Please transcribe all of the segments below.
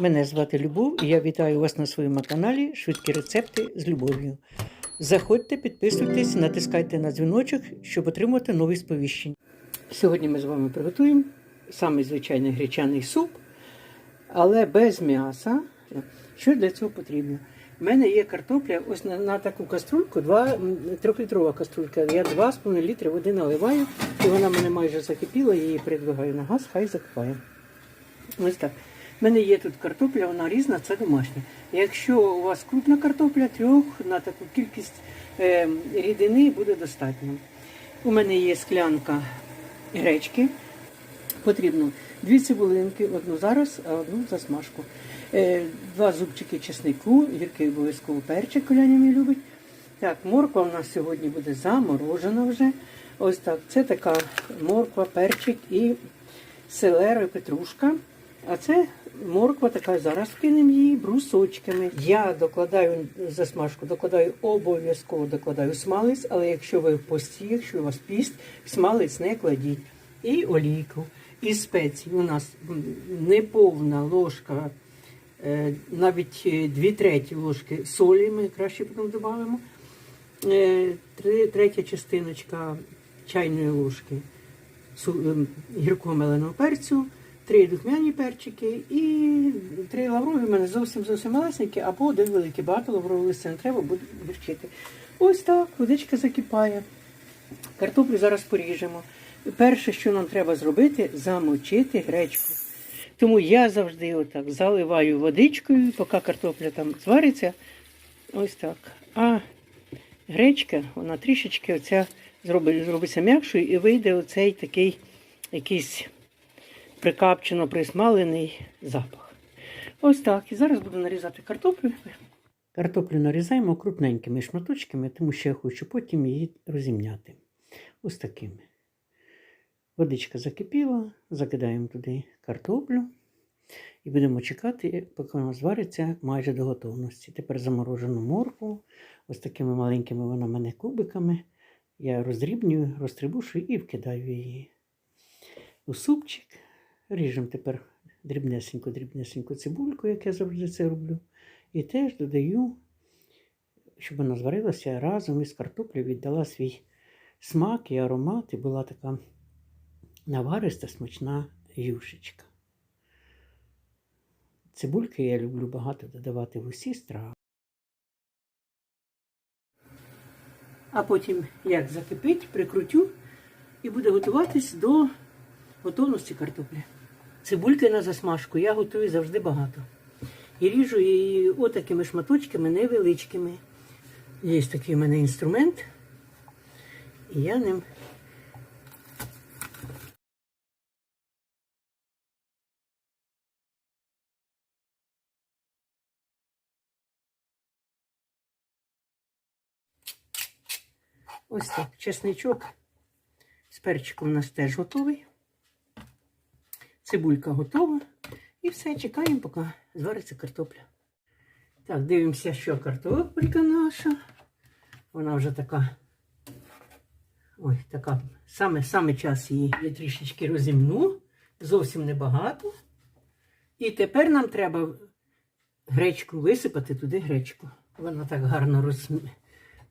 Мене звати Любов і я вітаю вас на своєму каналі Швидкі рецепти з любов'ю. Заходьте, підписуйтесь, натискайте на дзвіночок, щоб отримати нові сповіщення. Сьогодні ми з вами приготуємо самий звичайний гречаний суп, але без м'яса. Що для цього потрібно? У мене є картопля, ось на, на таку каструльку, 2, трьохлітрова каструлька. Я 2,5 літри води наливаю, і вона мене майже закипіла, я її передвигаю на газ, хай закипає. Ось так. У мене є тут картопля, вона різна, це домашня. Якщо у вас крупна картопля, трьох на таку кількість е, рідини буде достатньо. У мене є склянка гречки. Потрібно дві цибулинки, одну зараз, а одну засмажку. Е, два зубчики чеснику, гіркий обов'язково перчик, коляня мій любить. Так, морква у нас сьогодні буде заморожена вже. Ось так. Це така морква, перчик і селера, петрушка. А це морква така, зараз кинемо її брусочками. Я докладаю засмажку, докладаю обов'язково докладаю смалець, але якщо ви в пості, якщо у вас піст, смалець не кладіть. І олійку. І спеції у нас неповна ложка, е, навіть е, дві треті ложки солі, ми краще потім додамо. Е, Третя частиночка чайної ложки ем, гіркого меленого перцю, три духмяні перчики і три лаврові в мене зовсім зовсім малесенькі, або один великий багато лаврового листя не треба, буде гірчити. Ось так, водичка закипає. Картоплю зараз поріжемо. Перше, що нам треба зробити, замочити гречку. Тому я завжди отак заливаю водичкою, поки картопля там звариться. Ось так. А гречка, вона трішечки оця зробиться м'якшою і вийде оцей такий якийсь прикапчено присмалений запах. Ось так. І зараз буду нарізати картоплю. Картоплю нарізаємо крупненькими шматочками, тому що я хочу потім її розімняти. Ось такими. Водичка закипіла, закидаємо туди картоплю і будемо чекати, поки вона звариться майже до готовності. Тепер заморожену моркву, ось такими маленькими вона мене кубиками. Я роздрібнюю, розтрибушую і вкидаю її у супчик. Ріжемо тепер дрібнесеньку-дрібнесеньку цибульку, як я завжди це роблю. І теж додаю, щоб вона зварилася разом із картоплею, віддала свій смак і аромат, і була така навариста, смачна юшечка. Цибульки я люблю багато додавати в усі страви. А потім, як закипить, прикрутю і буде готуватись до готовності картоплі. Цибульки на засмажку я готую завжди багато. І ріжу її отакими шматочками невеличкими. Є такий у мене інструмент, і я ним Ось так, чесничок з перчиком у нас теж готовий. Цибулька готова. І все, чекаємо, поки звариться картопля. Так, дивимося, що картопелька наша. Вона вже така. Ой, така. Саме, саме час її я трішечки розімну. Зовсім небагато. І тепер нам треба гречку висипати туди гречку. Вона так гарно роз...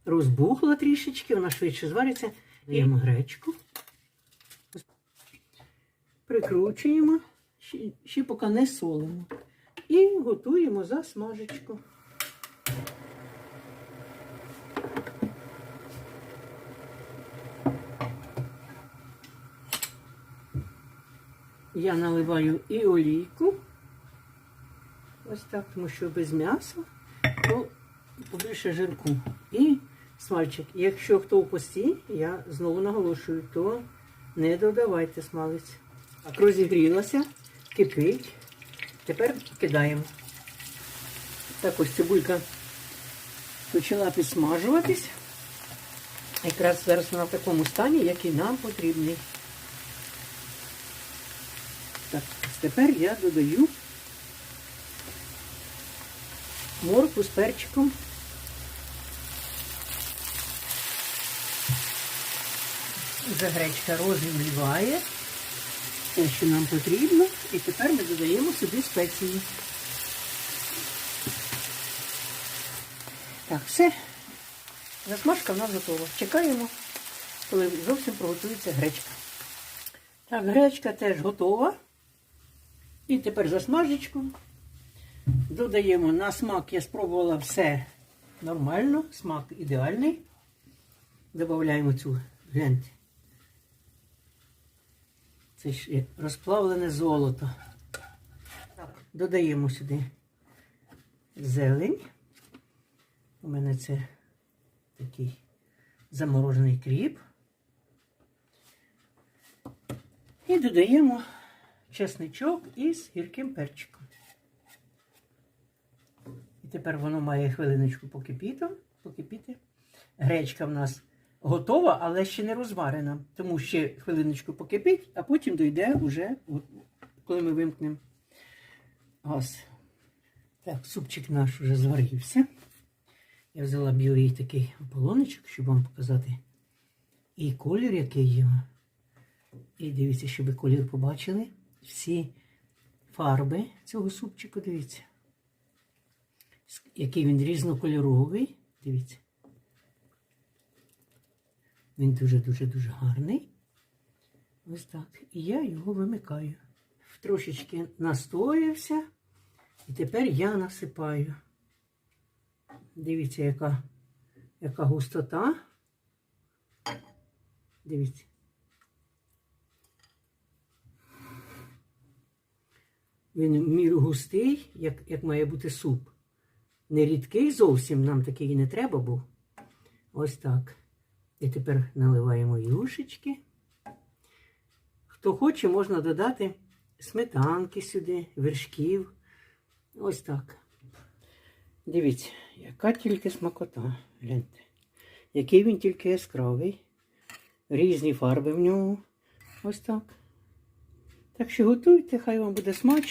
розбухла трішечки, вона швидше звариться. Даємо гречку. Прикручуємо, ще, поки не солимо. І готуємо засмажечку. Я наливаю і олійку. Ось так, тому що без м'яса, то побільше жирку. І смальчик. Якщо хто в пості, я знову наголошую, то не додавайте смалець. Так, розігрілася, кипить. Тепер кидаємо. Так ось цибулька почала підсмажуватись. Якраз зараз вона в такому стані, який нам потрібний. Так, тепер я додаю морку з перчиком. Вже гречка все, що нам потрібно. І тепер ми додаємо сюди спеції. Так, все. Засмажка в нас готова. Чекаємо, коли зовсім приготується гречка. Так, гречка теж готова. І тепер засмажечку. Додаємо на смак, я спробувала все нормально, смак ідеальний. Додаємо цю гляньте. Це ж розплавлене золото. Так, додаємо сюди зелень. У мене це такий заморожений кріп. І додаємо чесничок із гірким перчиком. І тепер воно має хвилиночку покипіти. Гречка в нас готова, але ще не розварена. Тому ще хвилиночку покипить, а потім дойде вже, коли ми вимкнемо газ. Так, супчик наш вже зварився. Я взяла білий такий полоничок, щоб вам показати і колір, який його. І дивіться, щоб ви колір побачили. Всі фарби цього супчику, дивіться. Який він різнокольоровий. Дивіться. Він дуже-дуже-дуже гарний. Ось так. І я його вимикаю. Трошечки настоявся. І тепер я насипаю. Дивіться, яка, яка густота. Дивіться. Він в міру густий, як, як має бути суп. Не рідкий зовсім, нам такий і не треба був. Ось так. І тепер наливаємо юшечки. Хто хоче, можна додати сметанки сюди, вершків. Ось так. Дивіться, яка тільки смакота. Гляньте. Який він тільки яскравий. Різні фарби в ньому. Ось так. Так що готуйте, хай вам буде смачно.